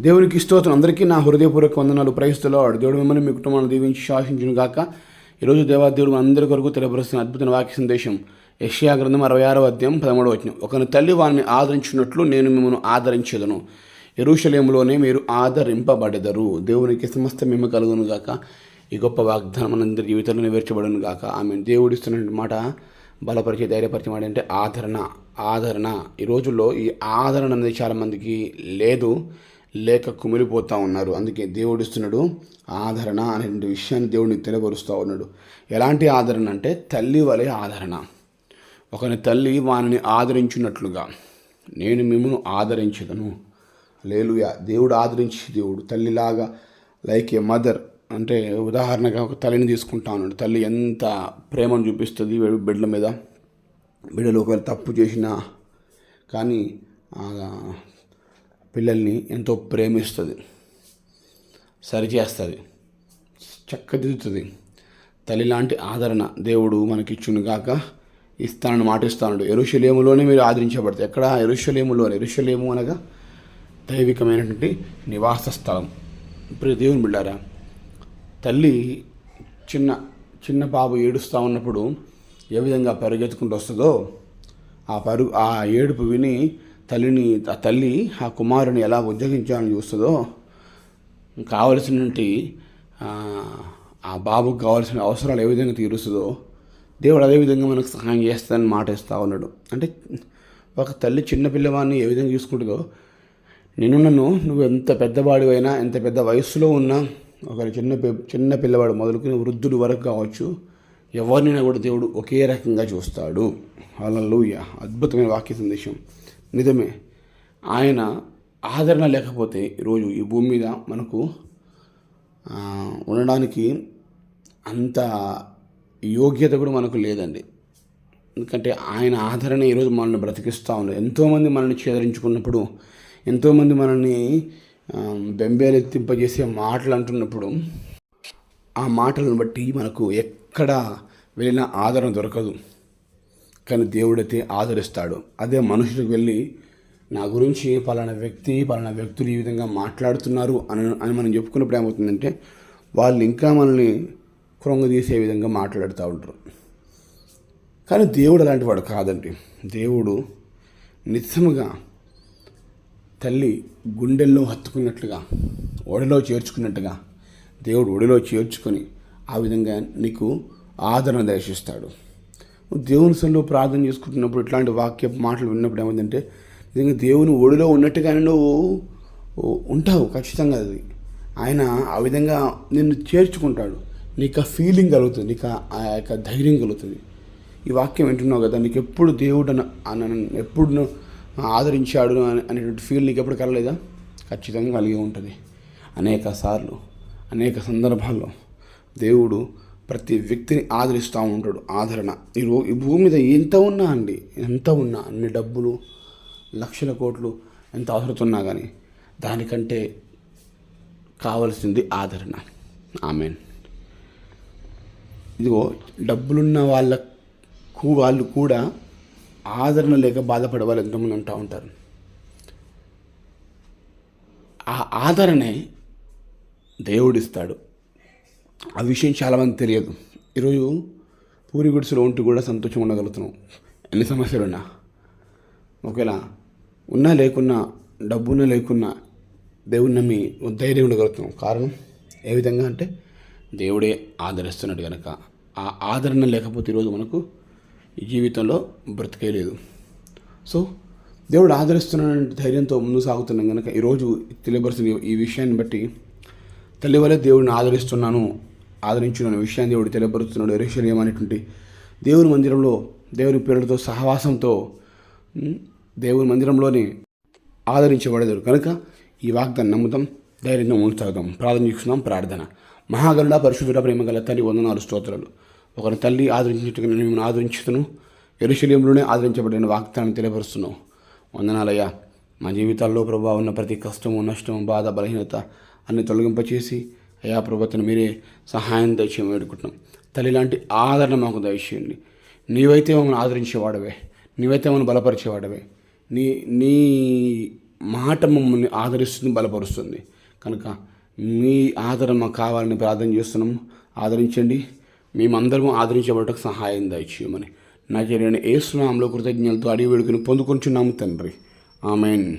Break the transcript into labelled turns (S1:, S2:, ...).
S1: దేవునికి స్తోత్రం. అందరికీ నా హృదయపూర్వక వందనాలు. ప్రయిస్తులో దేవుడు మిమ్మల్ని మీ కుటుంబాన్ని దీవించి శాసించును గాక. ఈరోజు దేవాదేవుడు అందరి కొరకు తెలియపరుస్తున్న అద్భుతమైన వాక్య సందేశం. యష్యా గ్రంథం అరవై ఆరో అధ్యాయం పదమూడవ వచ్చిన ఒకని తల్లి వారిని ఆదరించినట్లు నేను మిమ్మల్ని ఆదరించదను. ఎరుషలేములోనే మీరు ఆదరింపబడెదరు. దేవునికి సమస్త మేము కలుగును గాక. ఈ గొప్ప వాగ్దానం మనందరి జీవితంలో నెరవేర్చబడును గాక. ఆమె దేవుడిస్తున్న మాట బలపరిచే ధైర్యపరిచే మాట అంటే ఆదరణ. ఆదరణ. ఈ రోజుల్లో ఈ ఆదరణ అనేది చాలామందికి లేదు. లేక కుమిలిపోతూ ఉన్నారు. అందుకే దేవుడు ఇస్తున్నాడు ఆదరణ అనేటువంటి విషయాన్ని దేవుడిని తెలియపరుస్తూ ఉన్నాడు. ఎలాంటి ఆదరణ అంటే తల్లి వలె ఆదరణ. ఒకని తల్లి వానిని ఆదరించినట్లుగా నేను మిమ్మల్ని ఆదరించదను. లేలుయా దేవుడు ఆదరించి దేవుడు. తల్లిలాగా లైక్ ఏ మదర్ అంటే ఉదాహరణగా ఒక తల్లిని తీసుకుంటా ఉన్నాడు. తల్లి ఎంత ప్రేమను చూపిస్తుంది బిడ్డల మీద. బిడ్డలు ఒకవేళ తప్పు చేసినా కానీ పిల్లల్ని ఎంతో ప్రేమిస్తుంది. సరిచేస్తుంది. చక్కదిద్దుతుంది. తల్లి లాంటి ఆదరణ దేవుడు మనకిచ్చును గాక. ఇస్తానని మాటిస్తాడు ఎరుషలేములోనే మీరు ఆదరించబడతారు. ఎక్కడ? ఎరుషలేములోనే. ఎరుషలేము అనగా దైవికమైనటువంటి నివాస స్థలం. ఇప్పుడు దేవుని బిడ్డారా తల్లి చిన్న చిన్న బాబు ఏడుస్తూ ఉన్నప్పుడు ఏ విధంగా పరుగెత్తుకుంటూ వస్తుందో ఆ పరుగు ఆ ఏడుపు విని తల్లిని ఆ తల్లి ఆ కుమారుని ఎలా ఉద్యోగించాలని చూస్తుందో కావలసినటువంటి ఆ, ఆ బాబుకు కావాల్సిన అవసరాలు ఏ విధంగా తీరుస్తుందో దేవుడు అదే విధంగా మనకు సహాయం చేస్తానని మాట ఇస్తూ ఉన్నాడు. అంటే ఒక తల్లి చిన్న పిల్లవాడిని ఏ విధంగా చూసుకుంటుందో నిన్ను నన్ను నువ్వు ఎంత పెద్దవాడివైనా ఎంత పెద్ద వయసులో ఉన్నా ఒక చిన్న పి- చిన్న పిల్లవాడు మొదలుకుని వృద్ధుడు వరకు కావచ్చు ఎవరినైనా కూడా దేవుడు ఒకే రకంగా చూస్తాడు. అలలుయ అద్భుతమైన వాక్య సందేశం. నిజమే. ఆయన ఆదరణ లేకపోతే ఈరోజు ఈ భూమి మీద మనకు ఉండడానికి అంత యోగ్యత కూడా మనకు లేదండి. ఎందుకంటే ఆయన ఆదరణ ఈరోజు మనల్ని బ్రతికిస్తూ ఉంది. ఎంతోమంది మనల్ని చేదరించుకున్నప్పుడు ఎంతోమంది మనల్ని బెంబేలెత్తింపజేసే మాటలు అంటున్నప్పుడు ఆ మాటలను బట్టి మనకు ఎక్కడ వెళ్ళినా ఆదరణ దొరకదు. కానీ దేవుడైతే ఆదరిస్తాడు. అదే మనుషులకు వెళ్ళి నా గురించి పలానా వ్యక్తి పలానా వ్యక్తులు ఈ విధంగా మాట్లాడుతున్నారు అని అని మనం చెప్పుకున్నప్పుడు ఏమవుతుందంటే వాళ్ళు ఇంకా మనల్ని కృంగదీసే విధంగా మాట్లాడుతూ ఉంటారు. కానీ దేవుడు అలాంటి వాడు కాదండి. దేవుడు నిత్యముగా తల్లి గుండెల్లో హత్తుకున్నట్లుగా ఒడిలో చేర్చుకున్నట్టుగా దేవుడు ఒడిలో చేర్చుకొని ఆ విధంగా నీకు ఆదరణ దర్శిస్తాడు. దేవుని సన్నిలో ప్రార్థన చేసుకుంటున్నప్పుడు ఇట్లాంటి వాక్య మాటలు విన్నప్పుడు ఏమైందంటే నిజంగా దేవుని ఒడిలో ఉన్నట్టుగానే నువ్వు ఉంటావు ఖచ్చితంగా అది. ఆయన ఆ విధంగా నిన్ను చేర్చుకుంటాడు. నీకు ఆ ఫీలింగ్ కలుగుతుంది నీకు ఆ- యొక్క ధైర్యం కలుగుతుంది. ఈ వాక్యం వింటున్నావు కదా నీకు ఎప్పుడు దేవుడు ఎప్పుడు ఆదరించాడు అనేటువంటి ఫీల్ నీకు ఎప్పుడు కలలేదా ఖచ్చితంగా కలిగి ఉంటుంది. అనేక సార్లు అనేక సందర్భాల్లో దేవుడు ప్రతి వ్యక్తిని ఆదరిస్తూ ఉంటాడు. ఆదరణ. ఈ ఈ భూమి మీద ఎంత ఉన్నా అండి ఎంత ఉన్నా అన్ని డబ్బులు లక్షల కోట్లు ఎంత అవసరతున్నా కానీ దానికంటే కావలసింది ఆదరణ. ఆమెన్. ఇదిగో డబ్బులున్న వాళ్ళకు వాళ్ళు కూడా ఆదరణ లేక బాధపడే వాళ్ళు ఎంతమంది ఉంటా ఉంటారు. ఆ ఆదరణే దేవుడిస్తాడు. ఆ విషయం చాలామంది తెలియదు. ఈరోజు పూరి గుడిసెలో ఉంటూ కూడా సంతోషంగా ఉండగలుగుతున్నాం. ఎన్ని సమస్యలున్నా. ఒకవేళ ఉన్నా లేకున్నా డబ్బున్నా లేకున్నా దేవుని నమ్మి ధైర్యం ఉండగలుగుతున్నాం. కారణం ఏ విధంగా అంటే దేవుడే ఆదరిస్తున్నాడు కనుక ఆ ఆదరణ లేకపోతే ఈరోజు మనకు జీవితంలో బ్రతికే లేదు. సో దేవుడు ఆదరిస్తున్నాడు ధైర్యంతో ముందు సాగుతున్నాం కనుక ఈరోజు తెలియబరుస్తున్న ఈ విషయాన్ని బట్టి తల్లి వల్లే దేవుడిని ఆదరిస్తున్నాను ఆదరించున్న విషయాన్ని దేవుడు తెలియపరుస్తున్నాడు. ఎరుషలేం అనేటువంటి దేవుని మందిరంలో దేవుని పేరులతో సహవాసంతో దేవుని మందిరంలోనే ఆదరించబడేదారు. కనుక ఈ వాగ్దాన్ని నమ్ముతాం ధైర్యంగా ముందుతాగుతాం ప్రార్థన చేసుకున్నాం ప్రార్థన. మహాగరుడ పరిశుద్ధుడ ప్రేమ గల తల్లి వందనాలు స్తోత్రాలు. ఒకరి తల్లి ఆదరించినట్టుగా నేను మిమ్మల్ని ఆదరించుతాను ఎరుశల్యంలోనే ఆదరించబడిన వాగ్దానం తెలియపరుస్తున్నావు వందనాలయ్యా మా జీవితాల్లో ప్రభావ ఉన్న ప్రతి కష్టము నష్టము బాధ బలహీనత అన్ని తొలగింపచేసి అయా ప్రభుత్వం మీరే సహాయం దయచేయమని వేడుకుంటున్నాం. తల్లి లాంటి ఆదరణ మాకు దయచేయండి. నీవైతే మమ్మల్ని ఆదరించేవాడవే. నీవైతే మమ్మల్ని బలపరిచేవాడవే. నీ నీ మాట మమ్మల్ని ఆదరిస్తుంది బలపరుస్తుంది. కనుక మీ ఆదరణ మాకు కావాలని ప్రార్థన చేస్తున్నాము ఆదరించండి. మేమందరము ఆదరించబడటకు సహాయం దయచేయమని. నా జరిగిన ఏ స్నామంలో కృతజ్ఞతలతో అడిగి వేడుకుని పొందుకుంటున్నాము తండ్రి. ఆమెన్.